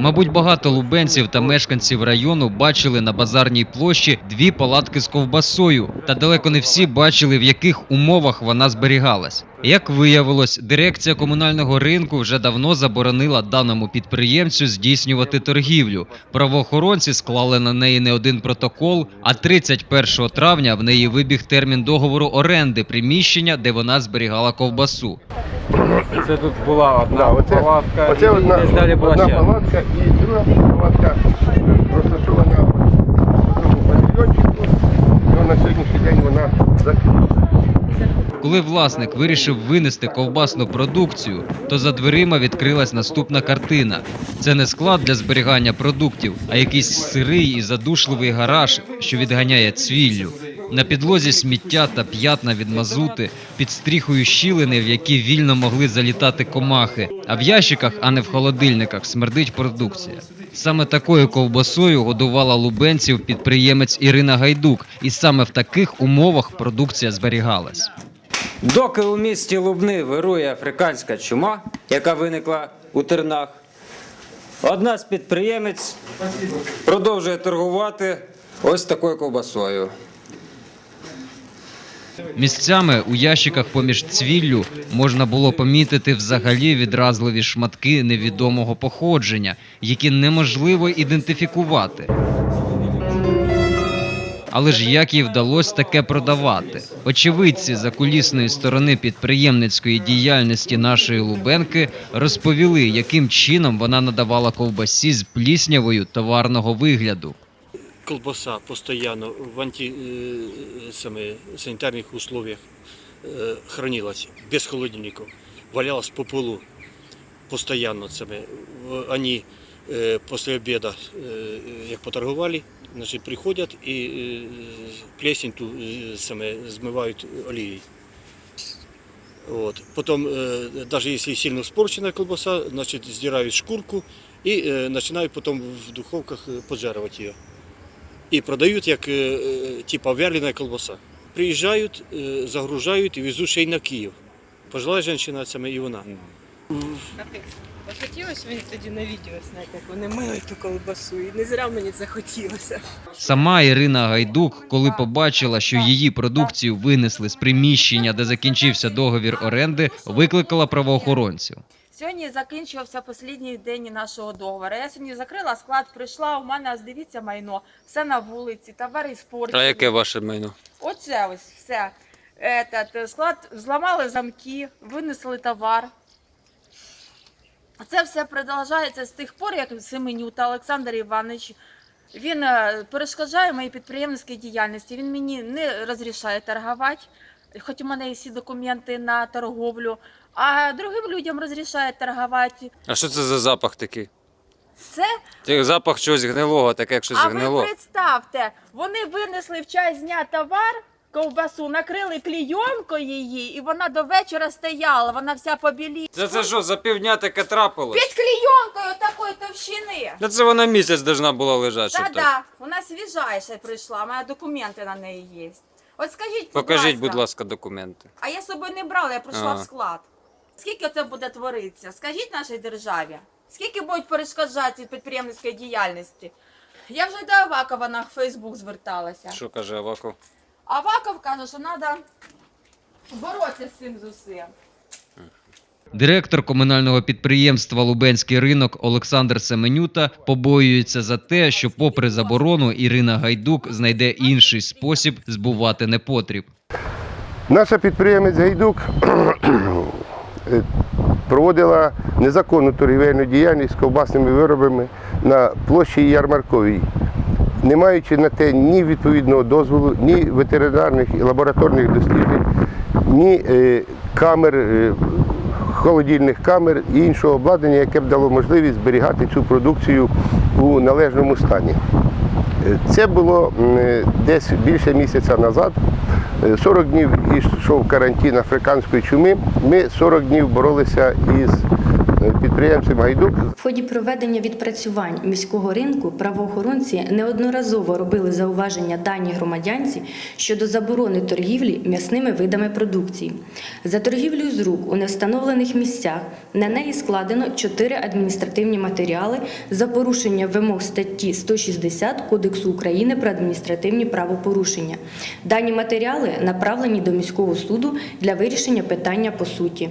Мабуть, багато лубенців та мешканців району бачили на базарній площі дві палатки з ковбасою, та далеко не всі бачили, в яких умовах вона зберігалась. Як виявилось, дирекція комунального ринку вже давно заборонила даному підприємцю здійснювати торгівлю. Правоохоронці склали на неї не один протокол, а 31 травня в неї вибіг термін договору оренди приміщення, де вона зберігала ковбасу. Це тут була одна Да, оце, палатка, оце і одна, десь далі була одна ще. палатка і друга палатка розташована в цьому павільйончику. Ну, на сьогоднішній день вона закрита. Коли власник вирішив винести ковбасну продукцію, то за дверима відкрилась наступна картина. Це не склад для зберігання продуктів, а якийсь сирий і задушливий гараж, що відганяє цвіллю. На підлозі сміття та п'ятна від мазути, під стріхою щілини, в які вільно могли залітати комахи, а в ящиках, а не в холодильниках, смердить продукція. Саме такою ковбасою годувала лубенців підприємець Ірина Гайдук, і саме в таких умовах продукція зберігалась. Доки у місті Лубни вирує африканська чума, яка виникла у тернах, одна з підприємець продовжує торгувати ось такою ковбасою. Місцями у ящиках поміж цвіллю можна було помітити взагалі відразливі шматки невідомого походження, які неможливо ідентифікувати. Але ж як їй вдалося таке продавати? Очевидці закулісної сторони підприємницької діяльності нашої Лубенки розповіли, яким чином вона надавала ковбасі з пліснявою товарного вигляду колбаса постоянно в анти, э, саме, санитарных условиях э, хранилась, без холодильников, валялась по полу постоянно. Саме. В- Они э, после обеда, э, як поторгували, значить, приходять і э, плесень ту э, саме, змивають олією. Вот. Потом, э, даже если сильно спорченная колбаса, значит, сдирают шкурку и э, начинают потом в духовках э, поджаривать ее. І продають як е, е, типа вяленая колбаса. Приїжджають, е, загружають і везуть ще й на Київ. Пожила жінка саме і вона. Захотілося мені тоді на відео зняти, як вони мили ту колбасу, і не зря мені захотілося. Сама Ірина Гайдук, коли побачила, що її продукцію винесли з приміщення, де закінчився договір оренди, викликала правоохоронців. Сьогодні закінчився останній день нашого договору. Я сьогодні закрила склад, прийшла, у мене дивіться майно, все на вулиці, товари спорту. А яке ваше майно? Оце ось все. Этот, склад зламали замки, винесли товар. Це все продовжується з тих пор, як Семенюта Олександр Іванович. Він е, перешкоджає моїй підприємницькій діяльності. Він мені не розрішає торгувати, хоч у мене є всі документи на торговлю, а другим людям розрішає торгувати. А що це за запах такий? Це Це запах чогось гнилого, таке як щось а гнило. ви представте, вони винесли в час дня товар, ковбасу, накрили клійонкою її, і вона до вечора стояла, вона вся побіліла. Це це що, за півдня таке трапилось? Під клійонкою такої товщини. Та це вона місяць должна була лежати, щоб Так, так. да, вона свіжайша прийшла, у мене документи на неї є. От скажіть, будь Покажіть, ласка, будь ласка, документи. а я з собою не брала, я прийшла Ага. в склад. Скільки це буде творитися? Скажіть нашій державі, скільки будуть перешкоджати підприємницької діяльності? Я вже до Авакова на Фейсбук зверталася. Що каже Аваков? Аваков каже, що треба боротися з цим з усім. Директор комунального підприємства Лубенський ринок Олександр Семенюта побоюється за те, що, попри заборону, Ірина Гайдук знайде інший спосіб збувати непотріб. Наша підприємець Гайдук е, проводила незаконну торгівельну діяльність з ковбасними виробами на площі Ярмарковій, не маючи на те ні відповідного дозволу, ні ветеринарних і лабораторних досліджень, ні е, камер, е, холодильних камер і іншого обладнання, яке б дало можливість зберігати цю продукцію у належному стані. Е, Це було е, десь більше місяця назад. Е, 40 днів йшов карантин африканської чуми. Ми 40 днів боролися із е, підприємцем Гайдук В ході проведення відпрацювань міського ринку правоохоронці неодноразово робили зауваження даній громадянці щодо заборони торгівлі м'ясними видами продукції. За торгівлею з рук у невстановлених місцях на неї складено чотири адміністративні матеріали за порушення вимог статті 160 Кодексу України про адміністративні правопорушення. Дані матеріали направлені до міського суду для вирішення питання по суті.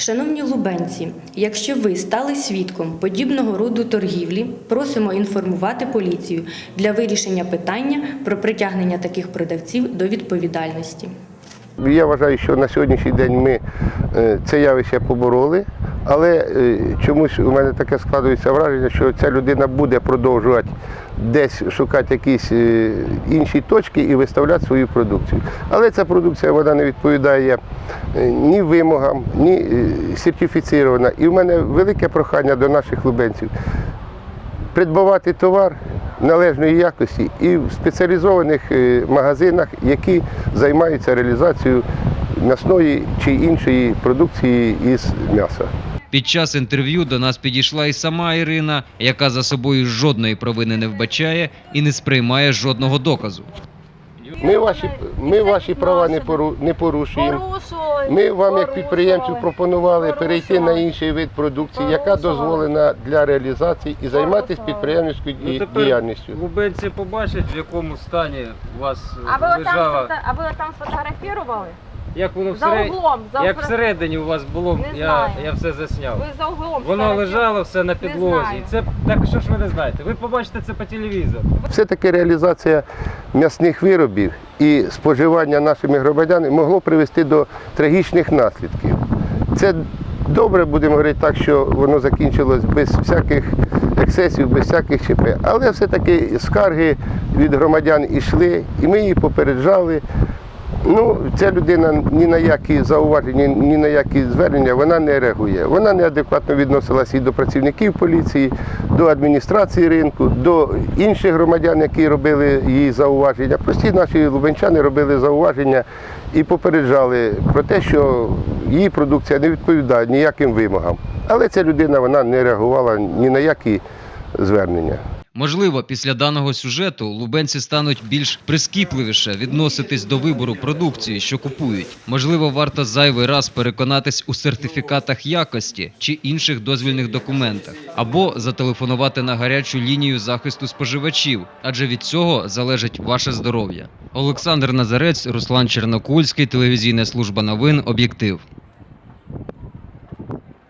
Шановні лубенці, якщо ви стали свідком подібного роду торгівлі, просимо інформувати поліцію для вирішення питання про притягнення таких продавців до відповідальності. Я вважаю, що на сьогоднішній день ми е, це явище побороли, але е, чомусь у мене таке складується враження, що ця людина буде продовжувати десь шукати якісь е, інші точки і виставляти свою продукцію. Але ця продукція вона не відповідає е, ні вимогам, ні сертифіцирована. І в мене велике прохання до наших лубенців придбавати товар належної якості і в спеціалізованих магазинах, які займаються реалізацією м'ясної чи іншої продукції із м'яса. Під час інтерв'ю до нас підійшла і сама Ірина, яка за собою жодної провини не вбачає і не сприймає жодного доказу. Ми ваші, ми ваші права не, пору, не порушуємо. Ми вам, як підприємцю, пропонували перейти на інший вид продукції, яка дозволена для реалізації і займатися підприємницькою Ну, діяльністю. Лубенці побачать, в якому стані у вас А ви отам, лежала. фото- а ви отам сфотографували? Як воно За всеред... углом, за як всередині у вас було, Не я, знаю. я все засняв. Ви за углом Воно сфотографували. лежало все на підлозі. знаю. І це так що ж ви не знаєте? Ви побачите це по телевізору. Все-таки реалізація м'ясних виробів і споживання нашими громадянами могло привести до трагічних наслідків. Це добре, будемо говорити так, що воно закінчилось без всяких ексцесів, без всяких ЧП. Але все-таки скарги від громадян йшли, і ми її попереджали. Ну, ця людина ні на які зауваження, ні на які звернення вона не реагує. Вона неадекватно відносилася і до працівників поліції, до адміністрації ринку, до інших громадян, які робили їй зауваження. Прості наші лубенчани робили зауваження і попереджали про те, що її продукція не відповідає ніяким вимогам. Але ця людина вона не реагувала ні на які звернення. Можливо, після даного сюжету лубенці стануть більш прискіпливіше відноситись до вибору продукції, що купують. Можливо, варто зайвий раз переконатись у сертифікатах якості чи інших дозвільних документах, або зателефонувати на гарячу лінію захисту споживачів, адже від цього залежить ваше здоров'я. Олександр Назарець, Руслан Чернокульський, телевізійна служба новин, об'єктив.